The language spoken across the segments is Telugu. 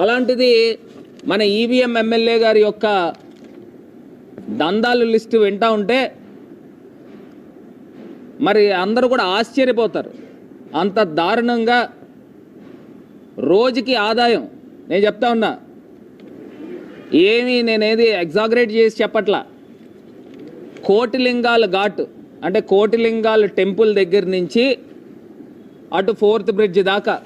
అలాంటిది మన ఈవీఎం ఎమ్మెల్యే గారి యొక్క దందాలు లిస్టు వింటా ఉంటే మరి అందరూ కూడా ఆశ్చర్యపోతారు. అంత దారుణంగా రోజుకి ఆదాయం. నేను చెప్తా ఉన్నా. ఏమీ నేనేది ఎగ్జాగరేట్ చేసి చెప్పట్లా. కోటిలింగాల ఘాట్. అంటే కోటిలింగాల టెంపుల్ దగ్గర నుంచి అటు ఫోర్త్ బ్రిడ్జ్ దాకా.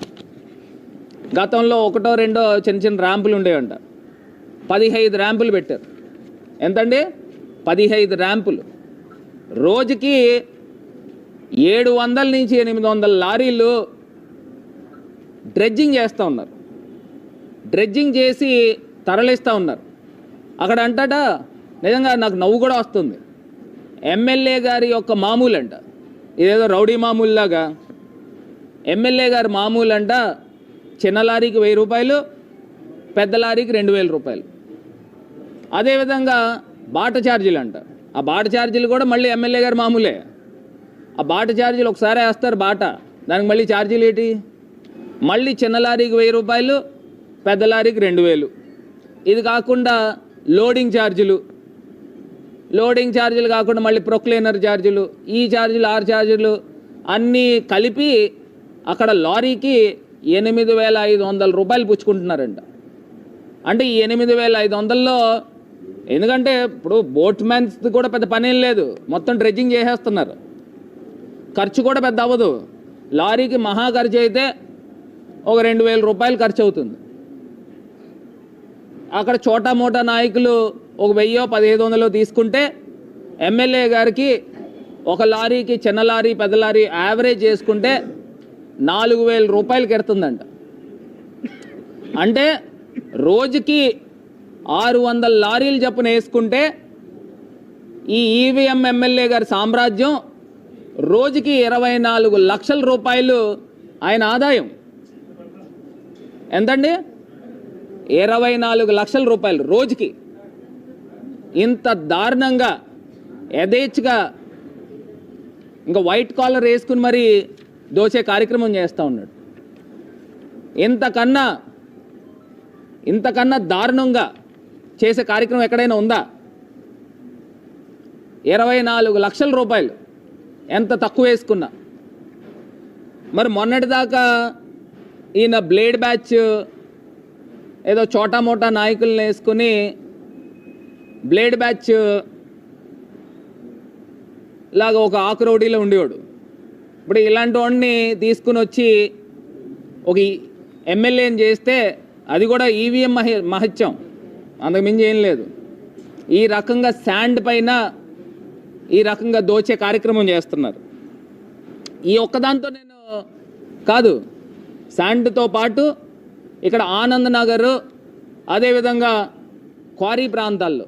గతంలో ఒకటో రెండో చిన్న చిన్న ర్యాంపులు ఉండేవంట. పదిహైదు ర్యాంపులు పెట్టారు. ఎంతండి? పదిహైదు ర్యాంపులు. రోజుకి ఏడు వందల నుంచి ఎనిమిది వందల లారీలు డ్రెడ్జింగ్ చేస్తూ ఉన్నారు. డ్రెడ్జింగ్ చేసి తరలిస్తూ ఉన్నారు. అక్కడ అంటట నిజంగా నాకు నవ్వు కూడా వస్తుంది. ఎమ్మెల్యే గారి యొక్క మామూలు అంట ఇదేదో రౌడీ మామూలులాగా. ఎమ్మెల్యే గారి మామూలు అంట చిన్న లారీకి వెయ్యి రూపాయలు పెద్ద లారీకి రెండు వేల రూపాయలు. అదేవిధంగా బాట ఛార్జీలు అంట. ఆ బాట ఛార్జీలు కూడా మళ్ళీ ఎమ్మెల్యే గారు మామూలే. ఆ బాట ఛార్జీలు ఒకసారి వేస్తారు బాట. దానికి మళ్ళీ ఛార్జీలు ఏంటి? మళ్ళీ చిన్న లారీకి వెయ్యి రూపాయలు పెద్ద లారీకి రెండు వేలు. ఇది కాకుండా లోడింగ్ ఛార్జీలు. లోడింగ్ ఛార్జీలు కాకుండా మళ్ళీ ప్రొక్లైనర్ ఛార్జీలు ఈ ఛార్జీలు ఆరు ఛార్జీలు అన్నీ కలిపి అక్కడ లారీకి ఎనిమిది వేల ఐదు వందల రూపాయలు పుచ్చుకుంటున్నారంట. అంటే ఈ ఎనిమిది వేల ఐదు వందల్లో ఎందుకంటే ఇప్పుడు బోట్ మ్యాన్స్ కూడా పెద్ద పనేం లేదు. మొత్తం డ్రెడ్జింగ్ చేసేస్తున్నారు. ఖర్చు కూడా పెద్ద అవ్వదు. లారీకి మహా ఖర్చు అయితే ఒక రెండు వేల రూపాయలు ఖర్చు అవుతుంది. అక్కడ చోటా మోటా నాయకులు ఒక వెయ్యో పదిహేను వందలు తీసుకుంటే ఎమ్మెల్యే గారికి ఒక లారీకి చిన్న లారీ పెద్ద లారీ యావరేజ్ చేసుకుంటే నాలుగు వేల రూపాయలు కెడుతుందంట. అంటే రోజుకి ఆరు వందల లారీలు చొప్పున వేసుకుంటే ఈ ఈవీఎం ఎమ్మెల్యే గారి సామ్రాజ్యం రోజుకి ఇరవై నాలుగు లక్షల రూపాయలు ఆయన ఆదాయం. ఎంతండి? ఇరవై నాలుగు లక్షల రూపాయలు రోజుకి. ఇంత దారుణంగా యథేచ్ఛగా ఇంకా వైట్ కాలర్ వేసుకుని మరి దోచే కార్యక్రమం చేస్తూ ఉన్నాడు. ఇంతకన్నా ఇంతకన్నా దారుణంగా చేసే కార్యక్రమం ఎక్కడైనా ఉందా? ఇరవై నాలుగు లక్షల రూపాయలు ఎంత తక్కువ వేసుకున్నా. మరి మొన్నటిదాకా ఈయన బ్లేడ్ బ్యాచ్ ఏదో చోటా మోటా నాయకులను వేసుకుని బ్లేడ్ బ్యాచ్ లాగా ఒక ఆకురౌడీలో ఉండేవాడు. ఇప్పుడు ఇలాంటి వాడిని తీసుకుని వచ్చి ఒక ఎమ్మెల్యేని చేస్తే అది కూడా ఈవీఎం మహి మహత్యం. అంతకుమించి ఏం లేదు. ఈ రకంగా శాండ్ పైన ఈ రకంగా దోచే కార్యక్రమం చేస్తున్నారు. ఈ ఒక్కదాంతో నేను కాదు. శాండ్తో పాటు ఇక్కడ ఆనంద్ నగర్ అదేవిధంగా క్వారీ ప్రాంతాల్లో